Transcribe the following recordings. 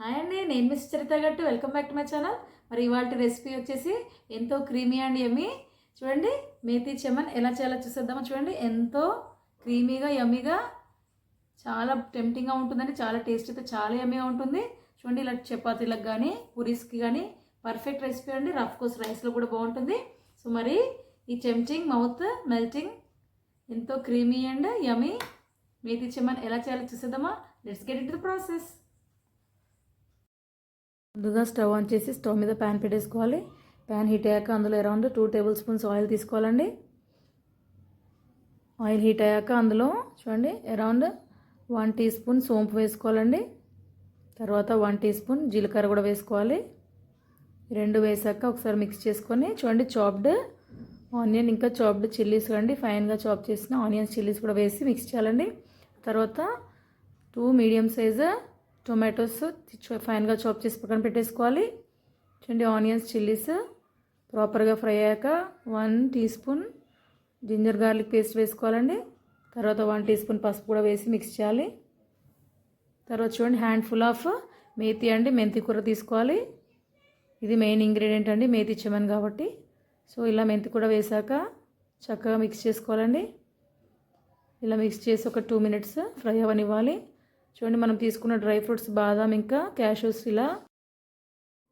Hi అండి నేను miss Charitha Gattu. Welcome back to my channel మరి ఇవాళ రెసిపీ వచ్చేసి ఎంతో క్రీమీ అండ్ యమ్మీ చూడండి మేతి చెమన్ ఎలా చేయాలో చూసేద్దామో? చూడండి ఎంతో క్రీమీగా యమ్మీగా చాలా టెంప్టింగ్గా ఉంటుందండి. చాలా టేస్ట్ అయితే చాలా యమ్మీగా ఉంటుంది. చూడండి ఇలా చపాతీలకు కానీ పూరీస్కి కానీ పర్ఫెక్ట్ రెసిపీ అండి. రఫ్ కోర్స్ రైస్లో కూడా బాగుంటుంది. సో మరి ఈ చెంచింగ్ మౌత్ మెల్టింగ్ ఎంతో creamy and yummy methi chaman ఎలా చేయాలో చూసేద్దామా? Let's get it the process ముందుగా స్టవ్ ఆన్ చేసి స్టవ్ మీద ప్యాన్ పెట్టేసుకోవాలి. ప్యాన్ హీట్ అయ్యాక అందులో around two tablespoons oil తీసుకోవాలండి. ఆయిల్ హీట్ అయ్యాక అందులో చూడండి అరౌండ్ వన్ టీ స్పూన్ సోంపు వేసుకోవాలండి. తర్వాత వన్ టీ స్పూన్ జీలకర్ర కూడా వేసుకోవాలి. రెండు వేసాక ఒకసారి మిక్స్ చేసుకొని చూడండి చాప్డ్ ఆనియన్ ఇంకా చాప్డ్ చిల్లీస్ అండి ఫైన్గా చాప్ చేసిన ఆనియన్స్ చిల్లీస్ కూడా వేసి మిక్స్ చేయాలండి. తర్వాత టూ మీడియం సైజు టొమాటోస్ ఫైన్గా చాప్ చేసి పక్కన పెట్టేసుకోవాలి. చూడండి ఆనియన్స్ చిల్లీస్ ప్రాపర్గా ఫ్రై అయ్యాక one teaspoon ginger garlic paste వేసుకోవాలండి. తర్వాత వన్ టీ స్పూన్ పసుపు కూడా వేసి మిక్స్ చేయాలి. తర్వాత చూడండి హ్యాండ్ ఫుల్ ఆఫ్ మేతి అండి. మెంతి కూర తీసుకోవాలి. ఇది మెయిన్ ఇంగ్రీడియంట్ అండి మేతి చెమన్ కాబట్టి. సో ఇలా మెంతి కూడా వేసాక చక్కగా మిక్స్ చేసుకోవాలండి. ఇలా మిక్స్ చేసి ఒక టూ మినిట్స్ ఫ్రై అవ్వనివ్వాలి. చూడండి మనం తీసుకున్న డ్రై ఫ్రూట్స్ బాదాం ఇంకా క్యాషూస్ ఇలా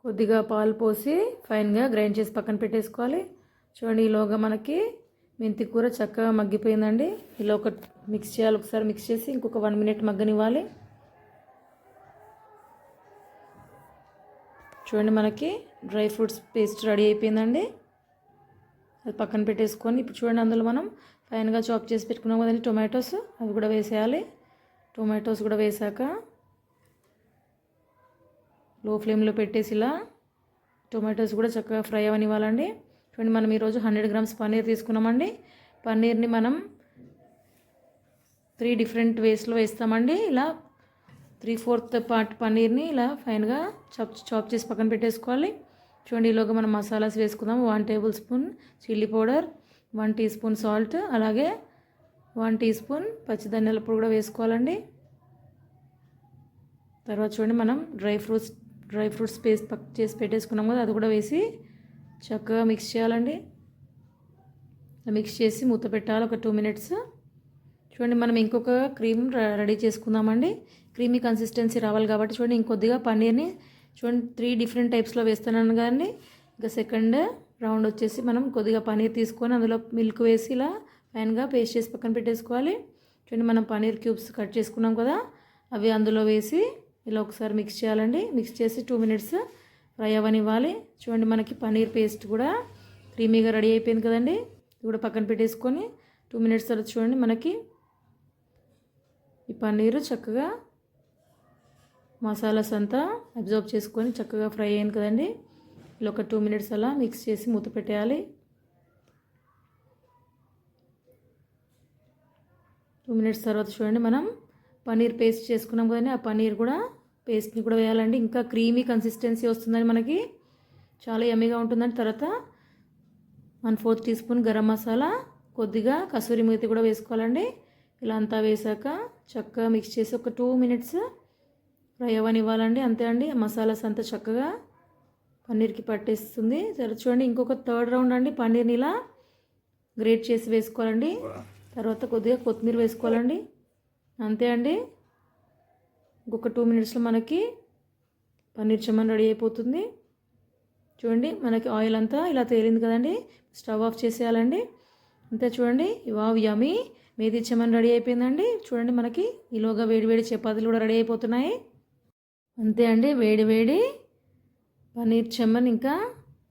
కొద్దిగా పాలు పోసి ఫైన్గా గ్రైండ్ చేసి పక్కన పెట్టేసుకోవాలి. చూడండి ఈలోగా మనకి మెంతి కూర చక్కగా మగ్గిపోయిందండి. ఇలా ఒక మిక్స్ చేయాలి ఒకసారి మిక్స్ చేసి ఇంకొక వన్ మినిట్ మగ్గనివ్వాలి. చూడండి మనకి డ్రై ఫ్రూట్స్ పేస్ట్ రెడీ అయిపోయిందండి. అది పక్కన పెట్టేసుకొని ఇప్పుడు చూడండి అందులో మనం ఫైన్గా చాప్ చేసి పెట్టుకున్నాం కదండి టొమాటోస్ అవి కూడా వేసేయాలి. టొమాటోస్ కూడా వేసాక లో ఫ్లేమ్లో పెట్టేసి ఇలా టొమాటోస్ కూడా చక్కగా ఫ్రై అవనివ్వాలండి. చూడండి మనం ఈరోజు హండ్రెడ్ గ్రామ్స్ పన్నీర్ తీసుకున్నామండి. పన్నీర్ని మనం త్రీ డిఫరెంట్ వేస్లో వేస్తామండి. ఇలా త్రీ ఫోర్త్ పార్ట్ పన్నీర్ని ఇలా ఫైన్గా చాప్ చాప్ చేసి పక్కన పెట్టేసుకోవాలి. చూడండి ఈలోగా మనం మసాలాస్ వేసుకుందాం. One tablespoon chilli powder one teaspoon salt అలాగే వన్ టీ స్పూన్ పచ్చిధనియాల పొడి కూడా వేసుకోవాలండి. తర్వాత చూడండి మనం dry fruits dry fruits paste పక్ చేసి పెట్టేసుకున్నాం కదా అది కూడా వేసి చక్కగా మిక్స్ చేయాలండి. మిక్స్ చేసి మూత పెట్టాలి ఒక టూ మినిట్స్. చూడండి మనం ఇంకొక క్రీమ్ రెడీ చేసుకుందామండి. క్రీమీ కన్సిస్టెన్సీ రావాలి కాబట్టి చూడండి ఇంకొద్దిగా పన్నీర్ని చూడండి త్రీ డిఫరెంట్ టైప్స్లో వేస్తున్నాను కానీ ఇంకా సెకండ్ రౌండ్ వచ్చేసి మనం కొద్దిగా పన్నీర్ తీసుకొని అందులో మిల్క్ వేసి ఇలా ఫైన్గా పేస్ట్ చేసి పక్కన పెట్టేసుకోవాలి. చూడండి మనం పన్నీర్ క్యూబ్స్ కట్ చేసుకున్నాం కదా అవి అందులో వేసి ఇలా ఒకసారి మిక్స్ చేయాలండి. మిక్స్ చేసి టూ మినిట్స్ ఫ్రై అవ్వనివ్వాలి చూడండి మనకి పన్నీర్ పేస్ట్ కూడా క్రీమీగా రెడీ అయిపోయింది కదండి. ఇది కూడా పక్కన పెట్టేసుకొని టూ మినిట్స్ తర్వాత చూడండి మనకి ఈ పన్నీరు చక్కగా మసాలాస్ అంతా అబ్జర్వ్ చేసుకొని చక్కగా ఫ్రై అయింది కదండి. ఇలా ఒక టూ మినిట్స్ అలా మిక్స్ చేసి మూత పెట్టేయాలి. టూ మినిట్స్ తర్వాత చూడండి మనం పన్నీర్ పేస్ట్ చేసుకున్నాం కదండి ఆ పన్నీర్ కూడా పేస్ట్ని కూడా వేయాలండి. ఇంకా క్రీమీ కన్సిస్టెన్సీ వస్తుందని మనకి. చాలా యమ్మీగా ఉంటుందండి. తర్వాత one fourth teaspoon garam masala కొద్దిగా కసూరి మేతి కూడా వేసుకోవాలండి. ఇలా అంతా వేసాక చక్కగా మిక్స్ చేసి ఒక టూ మినిట్స్ ఫ్రై అవ్వనివ్వాలండి. అంతే అండి మసాలాస్ అంతా చక్కగా పన్నీర్కి పట్టేస్తుంది. సరే చూడండి ఇంకొక థర్డ్ రౌండ్ అండి పన్నీర్ని ఇలా గ్రేట్ చేసి వేసుకోవాలండి. తర్వాత కొద్దిగా కొత్తిమీర వేసుకోవాలండి. అంతే అండి. ఇంకొక టూ మినిట్స్లో మనకి పన్నీర్ చమ్మన్ రెడీ అయిపోతుంది. చూడండి మనకి ఆయిల్ అంతా ఇలా తేలింది కదండి. స్టవ్ ఆఫ్ చేసేయాలండి. అంతే చూడండి wow yummy methi chaman ready అయిపోయిందండి. చూడండి మనకి ఈలోగా వేడి వేడి చపాతీలు కూడా రెడీ అయిపోతున్నాయి. అంతే అండి వేడి వేడి పన్నీర్ చెమ్మన్ ఇంకా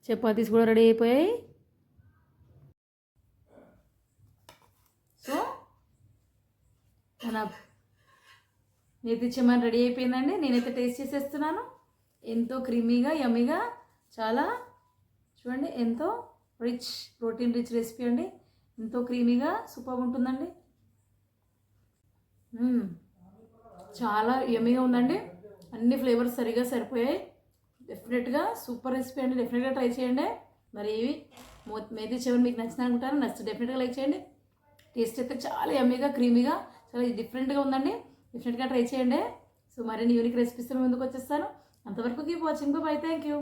చపాతీస్ కూడా రెడీ అయిపోయాయి సో మన మేతి చెమ్మన్ రెడీ అయిపోయిందండి. నేనైతే టేస్ట్ చేసేస్తున్నాను. ఎంతో క్రీమీగా యమ్మీగా చాలా చూడండి ఎంతో రిచ్ ప్రోటీన్ రిచ్ రెసిపీ అండి. ఎంతో క్రీమీగా సూపర్ ఉంటుందండి. చాలా యమ్మీగా ఉందండి. అన్ని ఫ్లేవర్స్ సరిగా సరిపోయాయి. డెఫినెట్గా సూపర్ రెసిపీ అండి. డెఫినెట్గా ట్రై చేయండి. మరి ఇవి మో మేతి చెవన్ మీకు నచ్చిన అనుకుంటాను. నచ్చితే డెఫినెట్గా లైక్ చేయండి. టేస్ట్ అయితే చాలా యమ్మీగా క్రీమీగా చాలా డిఫరెంట్గా ఉందండి. డిఫరెంట్గా ట్రై చేయండి. సో మరిన్ని యూనిక్ రెసిపీస్ ముందుకు వచ్చేస్తాను. అంతవరకు keep watching bye thank you